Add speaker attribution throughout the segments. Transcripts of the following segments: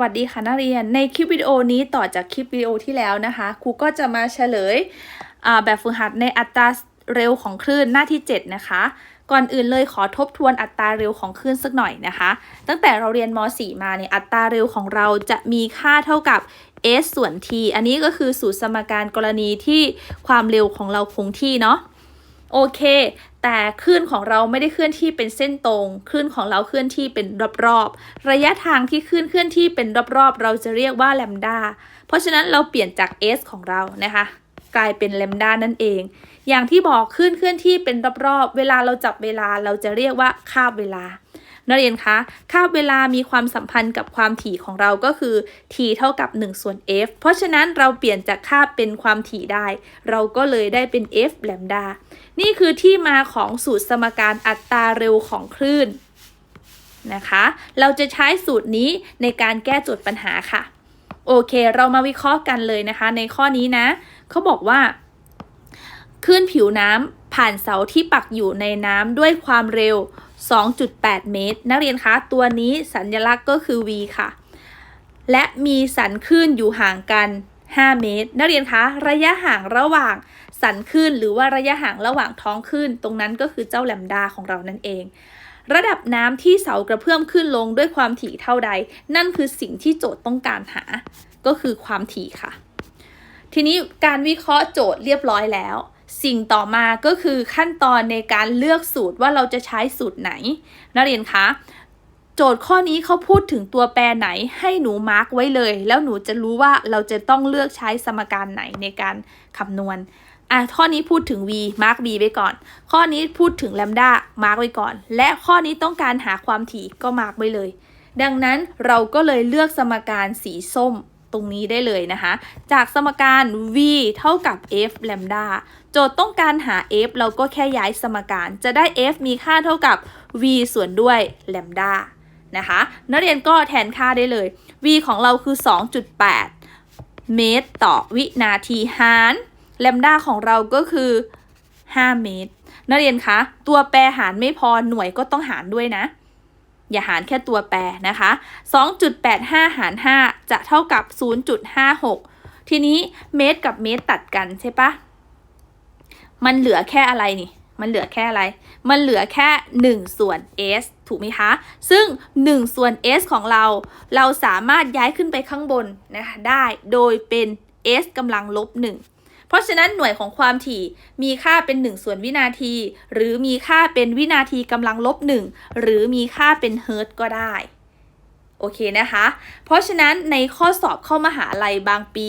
Speaker 1: วัสดีค่ะนักเรียนในคลิปวิดีโอนี้ต่อจากคลิปวิดีโอที่แล้วนะคะครูก็จะมาเฉลยแบบฝึกหัดในอัตราเร็วของคลื่นหน้าที่ 7 นะคะ ก่อนอื่นเลยขอทบทวนอัตราเร็วของคลื่นสักหน่อยนะคะ ตั้งแต่เราเรียนม .4 มาเนี่ยอัตราเร็วของเราจะมีค่าเท่ากับ s ส่วน t อันนี้ก็คือสูตรสมการกรณีที่ความเร็วของเราคงที่เนาะโอเค แต่คลื่นของเราไม่ได้เคลื่อนที่เป็นเส้นตรงคลื่นของเราเคลื่อนที่เป็นรอบๆ ระยะทางที่คลื่นเคลื่อนที่เป็นรอบๆ เราจะเรียกว่าแลมดา เพราะฉะนั้นเราเปลี่ยนจาก s ของเรานะคะ กลายเป็นแลมดานั่นเอง อย่างที่บอกคลื่นเคลื่อนที่เป็นรอบๆ เวลาเราจับเวลาเราจะเรียกว่าคาบเวลา นักเรียนคะค่าเวลามีความสัมพันธ์กับความถี่ของเราก็คือ t เท่ากับ1ส่วน f เพราะฉะนั้นเราเปลี่ยนจากค่าเป็นความถี่ได้ เราก็เลยได้เป็น f แลมดา นี่คือที่มาของสูตรสมการอัตราเร็วของคลื่นนะคะ เราจะใช้สูตรนี้ในการแก้โจทย์ปัญหาค่ะ โอเค เรามาวิเคราะห์กันเลยนะคะ ในข้อนี้นะ เขาบอกว่าคลื่นผิวน้ำผ่านเสาที่ปักอยู่ในน้ำด้วยความเร็ว 2.8 เมตร นักเรียนคะตัวนี้สัญลักษณ์ก็คือ v ค่ะ และมีสันคลื่นอยู่ห่างกัน 5 เมตร นักเรียนคะระยะห่างระหว่างสันคลื่นหรือว่าระยะห่างระหว่างท้องคลื่นตรงนั้นก็คือเจ้าแลมดาของเรานั่นเอง ระดับน้ำที่เสากระเพื่อมขึ้นลงด้วยความถี่เท่าใด นั่นคือสิ่งที่โจทย์ต้องการหา ก็คือความถี่ค่ะ ทีนี้การวิเคราะห์โจทย์เรียบร้อยแล้ว สิ่งต่อมาก็คือขั้นตอนในการเลือกสูตรว่าเราจะใช้สูตรไหน นักเรียนคะโจทย์ข้อนี้เขาพูดถึงตัวแปรไหนให้หนูมาร์กไว้เลย แล้วหนูจะรู้ว่าเราจะต้องเลือกใช้สมการไหนในการคำนวณอะข้อนี้พูดถึง v มาร์ก v ไว้ก่อน ข้อนี้พูดถึง lambda มาร์กไว้ก่อน และข้อนี้ต้องการหาความถี่ก็มาร์กไว้เลย ดังนั้นเราก็เลยเลือกสมการสีส้ม ตรงนี้ได้เลยนะคะ จากสมการ v เท่ากับ f lambda โจทย์ต้องการหา f เราก็แค่ย้ายสมการ จะได้ f มีค่าเท่ากับ v ส่วนด้วย lambda นะคะนักเรียนก็แทนค่าได้เลย v ของเราคือ 2.8 เมตรต่อวินาทีหารแลมดาของเราก็คือ 5 เมตร นักเรียนคะ ตัวแปรหารไม่พอหน่วยก็ต้องหารด้วยนะ อย่าหารแค่ตัวแปรนะคะ 2.85 หาร 5 จะเท่ากับ 0.56 ทีนี้เมตรกับเมตรตัดกันใช่ปะ มันเหลือแค่อะไรนี่ มันเหลือแค่อะไร มันเหลือแค่ 1 ส่วน s ถูกไหมคะ ซึ่ง 1 ส่วน s ของเรา เราสามารถย้ายขึ้นไปข้างบนนะคะได้ โดยเป็น s กำลังลบ 1 ราะฉะนั้นหน่วยของความถี่มีค่าเป็น 1 ส่วนวินาที หรือมีค่าเป็นวินาทีกำลังลบ 1 หรือมีค่าเป็นเฮิร์ตก็ได้ โอเคนะคะ เพราะฉะนั้นในข้อสอบเข้ามหาลัยบางปี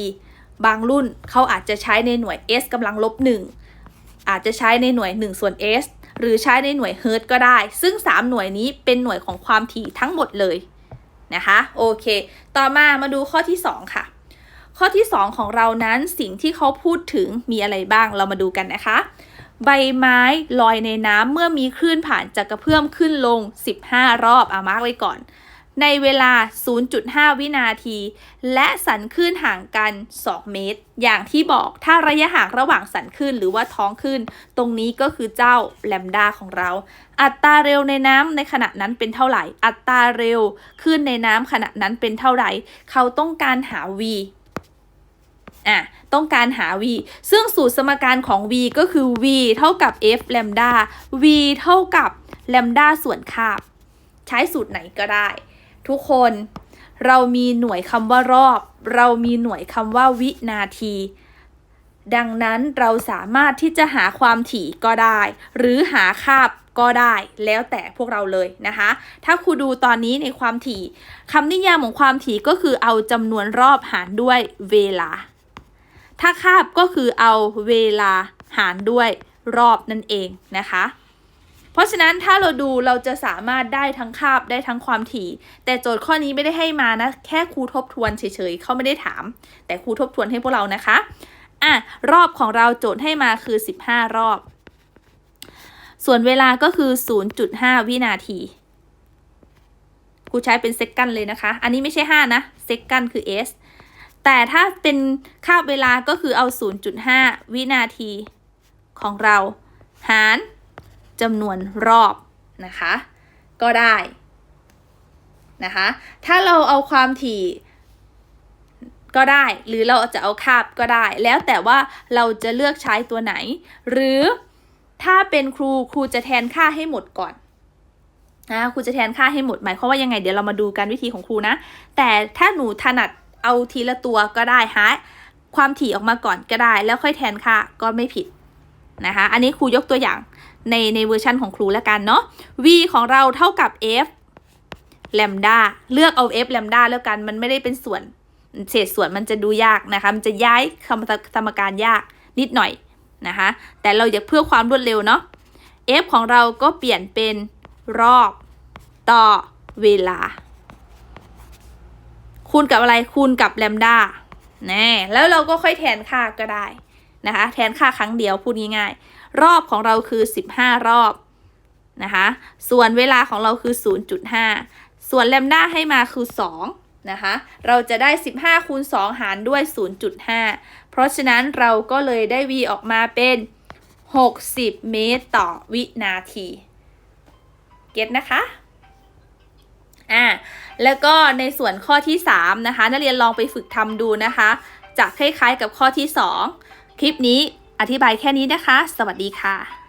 Speaker 1: บางรุ่นเขาอาจจะใช้ในหน่วย s กำลังลบ 1 อาจจะใช้ในหน่วย 1 ส่วน s หรือใช้ในหน่วยเฮิร์ตก็ได้ ซึ่ง 3 หน่วยนี้เป็นหน่วยของความถี่ทั้งหมดเลยนะคะ โอเค ต่อมามาดูข้อที่ 2 ค่ะ ข้อที่ 2 ของเรานั้นสิ่งที่เขาพูดถึงมีอะไรบ้างเรามาดูกันนะคะ ใบไม้ลอยในน้ำเมื่อมีคลื่นผ่านจากกระเพื่อมขึ้นลง 15 รอบอามาร์กไว้ก่อน ในเวลา 0.5 วินาที และสันคลื่นห่างกัน 2 เมตร อย่างที่บอกถ้าระยะห่างระหว่างสันคลื่นหรือว่าท้องคลื่นตรงนี้ก็คือเจ้าแลมดาของเรา อัตราเร็วในน้ำในขณะนั้นเป็นเท่าไหร่ อัตราเร็วคลื่นในน้ำขณะนั้นเป็นเท่าไหร่ เขาต้องการหา v อะต้องการหา v ซึ่งสูตรสมการของ v ก็คือ v เท่ากับ f lambda v เท่ากับ lambda ส่วนคาบ ใช้สูตรไหนก็ได้ ทุกคนเรามีหน่วยคำว่ารอบ เรามีหน่วยคำว่าวินาที ดังนั้นเราสามารถที่จะหาความถี่ก็ได้ หรือหาคาบก็ได้ แล้วแต่พวกเราเลยนะคะ ถ้าครูดูตอนนี้ในความถี่คำนิยามของความถี่ก็คือเอาจำนวนรอบหารด้วยเวลา ถ้าคาบก็คือเอาเวลาหารด้วยรอบนั่นเองนะคะ เพราะฉะนั้นถ้าเราดูเราจะสามารถได้ทั้งคาบได้ทั้งความถี่ แต่โจทย์ข้อนี้ไม่ได้ให้มานะ แค่ครูทบทวนเฉยๆเขาไม่ได้ถาม แต่ครูทบทวนให้พวกเรานะคะอะรอบของเราโจทย์ให้มาคือ 15 รอบ ส่วนเวลาก็คือ 0.5 วินาทีครูใช้เป็นเซกันเลยนะคะ อันนี้ไม่ใช่ 5 นะเซกันคือ s แต่ถ้าเป็นค่าเวลาก็คือเอา 0.5 วินาทีของเราหารจำนวนรอบนะคะ ก็ได้นะคะ ถ้าเราเอาความถี่ก็ได้ หรือเราจะเอาคาบก็ได้ แล้วแต่ว่าเราจะเลือกใช้ตัวไหน หรือถ้าเป็นครูครูจะแทนค่าให้หมดก่อนนะครูจะแทนค่าให้หมดหมายความว่ายังไงเดี๋ยวเรามาดูกันวิธีของครูนะ แต่ถ้าหนูถนัด เอาทีละตัวก็ได้ฮะความถี่ออกมาก่อนก็ได้ แล้วค่อยแทนค่าก็ไม่ผิดนะคะ อันนี้ครูยกตัวอย่างในในเวอร์ชันของครูแล้วกันเนาะ v ของเราเท่ากับ f แลมดาเลือกเอา f แลมดาแล้วกัน มันไม่ได้เป็นส่วนเศษส่วนมันจะดูยากนะคะ มันจะย้ายคำสมการยากนิดหน่อยนะคะ แต่เราอยากเพื่อความรวดเร็วเนาะ f ของเราก็เปลี่ยนเป็นรอบต่อเวลา คูณกับอะไรคูณกับแลมดาแน่แล้วเราก็ค่อยแทนค่าก็ได้นะคะ แทนค่าครั้งเดียวพูดง่ายๆ รอบของเราคือ 15 รอบนะคะ ส่วนเวลาของเราคือ 0.5 ส่วนแลมดาให้มาคือ 2 นะคะ เราจะได้ 15คูณ2หารด้วย 0.5 เพราะฉะนั้นเราก็เลยได้ v ออกมาเป็น 60 เมตรต่อวินาที เก็ตนะคะ อ่าแล้วก็ในส่วนข้อที่ 3 นะคะ นักเรียนลองไปฝึกทำดูนะคะ จะคล้ายๆกับข้อที่ 2 คลิปนี้อธิบายแค่นี้นะคะ สวัสดีค่ะ